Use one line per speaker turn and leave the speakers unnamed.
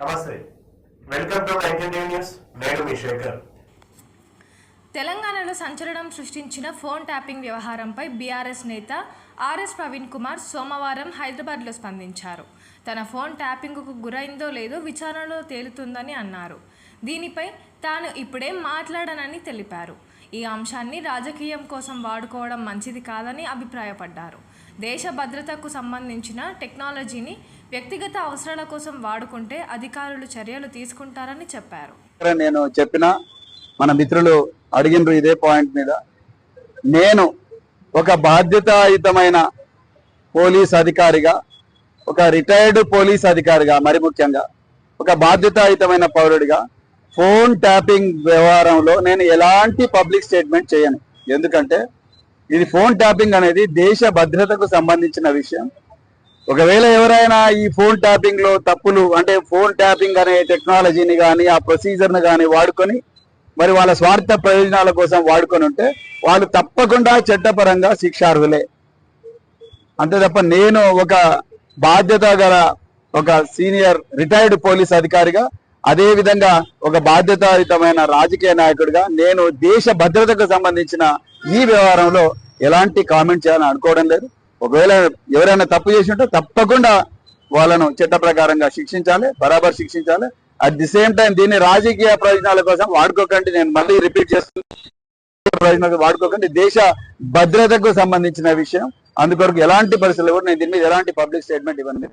నమస్తే. Welcome to news నేను మీ శేఖర్.
తెలంగాణలో సంచలనం సృష్టించిన ఫోన్ ట్యాపింగ్ వ్యవహారంపై బీఆర్ఎస్ నేత ఆర్ఎస్ ప్రవీణ్ కుమార్ సోమవారం హైదరాబాద్లో స్పందించారు. తన ఫోన్ ట్యాపింగ్కు గురైందో లేదో విచారణలో తేలుతుందని అన్నారు. దీనిపై తాను ఇప్పుడేం మాట్లాడనని తెలిపారు. ఈ అంశాన్ని రాజకీయం కోసం వాడుకోవడం మంచిది కాదని అభిప్రాయపడ్డారు. దేశ భద్రతకు సంబంధించిన టెక్నాలజీని వ్యక్తిగత అవసరాల కోసం వాడుకుంటే అధికారులు చర్యలు తీసుకుంటారని చెప్పారు.
ఇక్కడ నేను చెప్పిన మన మిత్రులు అడిగినరు ఇదే పాయింట్ మీద. నేను ఒక బాధ్యతాయుతమైన పోలీస్ అధికారిగా ఒక రిటైర్డ్ పోలీస్ అధికారిగా మరి ముఖ్యంగా ఒక బాధ్యతాయుతమైన పౌరుడిగా ఫోన్ ట్యాపింగ్ వ్యవహారంలో నేను ఎలాంటి పబ్లిక్ స్టేట్మెంట్ చేయను. ఎందుకంటే ఇది ఫోన్ ట్యాపింగ్ అనేది దేశ భద్రతకు సంబంధించిన విషయం. ఒకవేళ ఎవరైనా ఈ ఫోన్ ట్యాపింగ్లో తప్పులు అంటే ఫోన్ ట్యాపింగ్ అనే టెక్నాలజీని కానీ ఆ ప్రొసీజర్ని కానీ వాడుకొని మరి వాళ్ళ స్వార్థ ప్రయోజనాల కోసం వాడుకొని ఉంటే వాళ్ళు తప్పకుండా చట్టపరంగా శిక్షార్హులే. అంతే తప్ప నేను ఒక బాధ్యత గల ఒక సీనియర్ రిటైర్డ్ పోలీస్ అధికారిగా అదే విధంగా ఒక బాధ్యతాయుతమైన రాజకీయ నాయకుడిగా నేను దేశ భద్రతకు సంబంధించిన ఈ వ్యవహారంలో ఎలాంటి కామెంట్ చేయాలని అనుకోవడం లేదు. ఒకవేళ ఎవరైనా తప్పు చేసి ఉంటే తప్పకుండా వాళ్ళను చట్ట ప్రకారంగా శిక్షించాలి బరాబర్ శిక్షించాలి. అట్ ది సేమ్ టైం దీన్ని రాజకీయ ప్రయోజనాల కోసం వాడుకోకండి. నేను మళ్ళీ రిపీట్ చేస్తున్నాను ప్రయోజనాలు వాడుకోకండి. దేశ భద్రతకు సంబంధించిన విషయం. అందుకొరకు ఎలాంటి పరిస్థితులు కూడా నేను దీని మీద ఎలాంటి పబ్లిక్ స్టేట్మెంట్ ఇవ్వను.